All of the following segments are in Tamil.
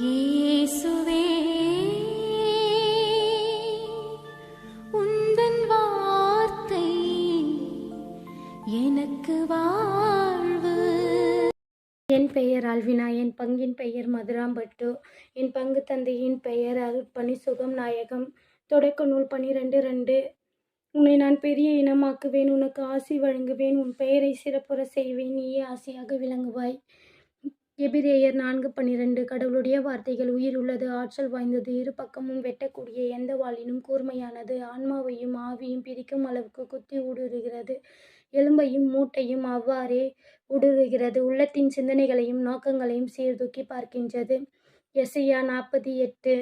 இயேசுவே உந்தன் வார்த்தை எனக்கு வாழ்வு. என் பெயர் அல்வினா என் பங்கின் பெயர் மதுராம்பட்டு. என் பங்கு தந்தையின் பெயர் அருட்பணி சுகம் நாயகம். தொடக்க நூல் பனிரெண்டு ரெண்டு. உன்னை நான் பெரிய இனமாக்குவேன் உனக்கு ஆசி வழங்குவேன் உன் பெயரை சிறப்புற செய்வேன் நீயே ஆசையாக விளங்குவாய். எபிரேயர் நான்கு பன்னிரண்டு. கடவுளுடைய வார்த்தைகள் உயிர் உள்ளது ஆற்றல் வாய்ந்தது இரு பக்கமும் வெட்டக்கூடிய எந்த வாளினும் கூர்மையானது ஆன்மாவையும் ஆவியும் பிரிக்கும் அளவுக்கு குத்தி ஊடுருகிறது. எலும்பையும் மூட்டையும் அவ்வாறே ஊடுருகிறது. உள்ளத்தின் சிந்தனைகளையும் நோக்கங்களையும் சீர்தூக்கி பார்க்கின்றது. எஸ்ஐயா நாற்பத்தி எட்டு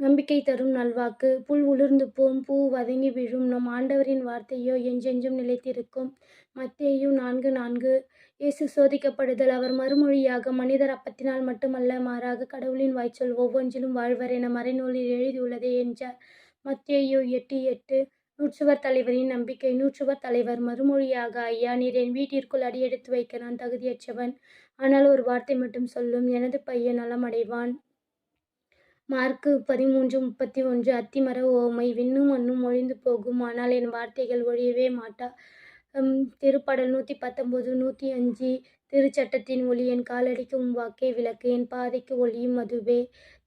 நம்பிக்கை தரும் நல்வாக்கு. புல் உளிர்ந்து போம். பூ வதங்கி விழும். நம் ஆண்டவரின் வார்த்தையோ என்றென்றும் நிலைத்திருக்கும். மத்தேயு நான்கு நான்கு. இயேசு சோதிக்கப்படுதல். அவர் மறுமொழியாக மனிதர் அப்பத்தினால் மட்டுமல்ல மாறாக கடவுளின் வாய்ச்சொல் ஒவ்வொன்றிலும் வாழ்வர் என மறைநூலில் எழுதியுள்ளதே என்றார். மத்தேயு எட்டு எட்டு. நூற்றுவர் தலைவரின் நம்பிக்கை. நூற்றுவர் தலைவர் மறுமொழியாக ஐயா நீர் என் வீட்டிற்குள் அடியெடுத்து வைக்க நான் தகுதியற்றவன். ஆனால் ஒரு வார்த்தை மட்டும் சொல்லும். எனது பையன் நலமடைவான். மார்க்கு பதிமூன்று முப்பத்தி ஒன்று அத்திமர ஓமை விண்ணும் மண்ணும் ஒழிந்து போகும். ஆனால் என் வார்த்தைகள் ஒழியவே மாட்டா. திருப்படல் நூற்றி பத்தொம்போது நூற்றி அஞ்சு திருச்சட்டத்தின் ஒளி என் காலடிக்கு உம் வாக்கே விளக்கு என் பாதைக்கு ஒளியும் அதுவே.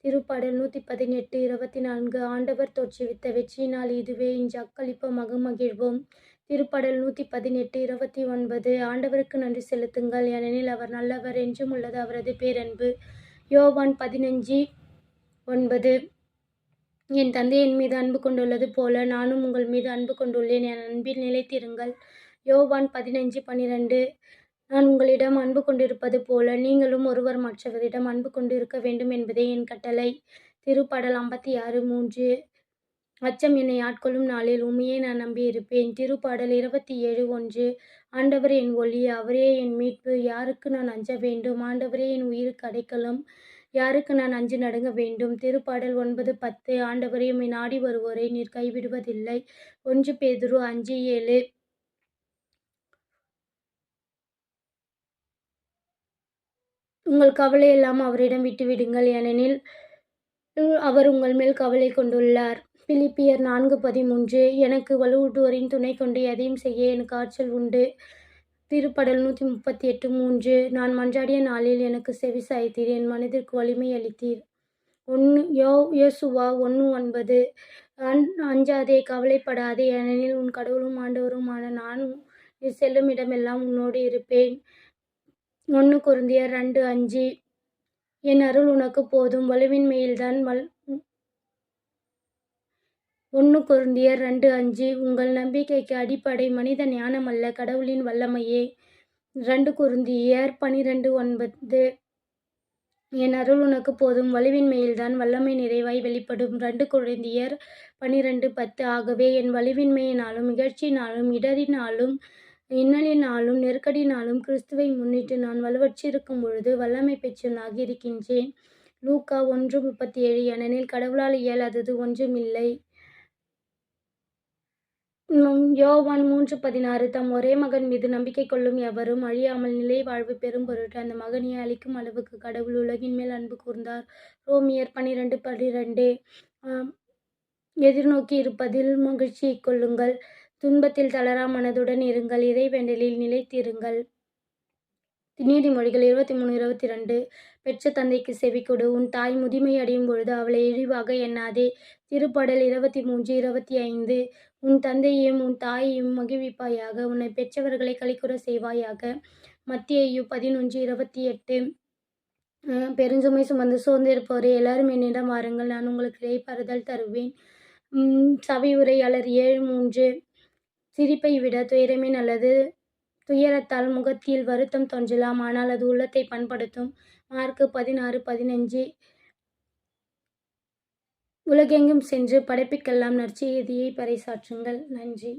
திருப்பாடல் நூற்றி பதினெட்டு இருபத்தி நான்கு ஆண்டவர் தோற்றுவித்த வெற்றியினால் இதுவே. இன்று அக்களிப்பமாக மகிழ்வோம். திருப்பாடல் நூற்றி பதினெட்டு இருபத்தி ஒன்பது ஆண்டவருக்கு நன்றி செலுத்துங்கள். ஏனெனில் அவர் நல்லவர் என்றும் உள்ளது அவரது பேரன்பு. யோவான் பதினஞ்சு ஒன்பது. என் தந்தை என் மீது அன்பு கொண்டுள்ளது போல நானும் உங்கள் மீது அன்பு கொண்டுள்ளேன். என் அன்பில் நிலைத்திருங்கள். யோவான் பதினஞ்சு பன்னிரெண்டு நான் உங்களிடம் அன்பு கொண்டிருப்பது போல நீங்களும் ஒருவர் மற்றவரிடம் அன்பு கொண்டிருக்க வேண்டும் என்பதே என் கட்டளை. திருப்பாடல் ஐம்பத்தி ஆறு மூன்று. அச்சம் என்னை ஆட்கொள்ளும் நாளில் உண்மையை நான் நம்பியிருப்பேன். திருப்பாடல் இருபத்தி ஏழு ஒன்று. ஆண்டவர் என் ஒளி அவரே என் மீட்பு. யாருக்கு நான் அஞ்ச வேண்டும்? ஆண்டவரே என் உயிருக்கு அடைக்கலம். யாருக்கு நான் அஞ்சு நடங்க வேண்டும்? திருப்பாடல் ஒன்பது பத்து. ஆண்டவரையும் நாடி வருவோரை நீர் கைவிடுவதில்லை ஒன்று பேதுரு அஞ்சு ஏழு. உங்கள் கவலையெல்லாம் அவரிடம் விட்டுவிடுங்கள் ஏனெனில் அவர் உங்கள் மேல் கவலை கொண்டுள்ளார். பிலிப்பியர் நான்கு பதிமூன்று. எனக்கு வலுவூட்டுவோரின் துணை கொண்டு எதையும் செய்ய எனக்கு ஆற்றல் உண்டு. திருப்படல் நூற்றி முப்பத்தி எட்டு மூன்று நான் மன்றாடிய நாளில் எனக்கு செவி சாய்த்தீர் என் மனதிற்கு வலிமை அளித்தீர். ஒன்று யோ யோசுவா ஒன்று ஒன்பது. அன் அஞ்சாதே கவலைப்படாதே ஏனெனில் உன் கடவுளும் ஆண்டவருமான நான் நீ செல்லும் இடமெல்லாம் உன்னோடு இருப்பேன். ஒன்று குருந்தியர் ரெண்டு அஞ்சு என் அருள் உனக்கு போதும் வலுவின்மையில்தான் வல் ஒன்று குருந்தியர் ரெண்டு அஞ்சு உங்கள் நம்பிக்கைக்கு அடிப்படை மனித ஞானம் அல்ல கடவுளின் வல்லமையே. ரெண்டு குருந்தியர் பனிரெண்டு ஒன்பது. என் அருள் உனக்கு போதும் வலுவின்மையில்தான் வல்லமை நிறைவாய் வெளிப்படும். ரெண்டு குழந்தையர் பனிரெண்டு பத்து. ஆகவே என் வலுவின்மையினாலும் இகழ்ச்சியினாலும் இடரினாலும் இன்னலினாலும் நெருக்கடினாலும் கிறிஸ்துவை முன்னிட்டு நான் வலுவற்றிருக்கும் பொழுது வல்லமை பெற்றவனாக இருக்கின்றேன். லூக்கா ஒன்று முப்பத்தி ஏழு ஏனெனில் கடவுளால் இயலாதது ஒன்றுமில்லை. யோவான் மூன்று பதினாறு தம் ஒரே மகன் மீது நம்பிக்கை கொள்ளும் எவரும் அழியாமல் நிலை வாழ்வு பெறும் பொருட்டு அந்த மகனை அளிக்கும் அளவுக்கு கடவுள் உலகின் மேல் அன்பு கூர்ந்தார். ரோமியர் பன்னிரெண்டு பன்னிரெண்டு எதிர்நோக்கி இருப்பதில் மகிழ்ச்சியை கொள்ளுங்கள். துன்பத்தில் தளரா மனதுடன் இருங்கள். இறைவேண்டலில் நிலைத்திருங்கள். நீதிமொழிகள் இருபத்தி மூணு இருபத்தி ரெண்டு பெற்ற தந்தைக்கு செவி கொடு. உன் தாய் முதுமை அடையும் பொழுது அவளை இழிவாக எண்ணாதே. திருப்பாடல் இருபத்தி மூன்று இருபத்தி ஐந்து உன் தந்தையையும் உன் தாயையும் மகிழ்விப்பாயாக. உன்னை பெற்றவர்களை களிக்குற செய்வாயாக. மத்தியையு பதினொன்று இருபத்தி எட்டு. பெருஞ்சுமை சுமந்து சோர்ந்திருப்பவரே எல்லாரும் என்னிடம் வாருங்கள். நான் உங்களுக்கு இடைப்பறுதல் தருவேன். உம் சபை உரையாளர் ஏழு மூன்று. சிரிப்பை விட துயரமே நல்லது. துயரத்தால் முகத்தில் வருத்தம் தோன்றலாம். ஆனால் அது உள்ளத்தை பண்படுத்தும். மார்க்கு பதினாறு பதினஞ்சு. உலகெங்கும் சென்று படைப்புக்கெல்லாம் நற்செய்தியை பறைசாற்றுங்கள். நன்றி.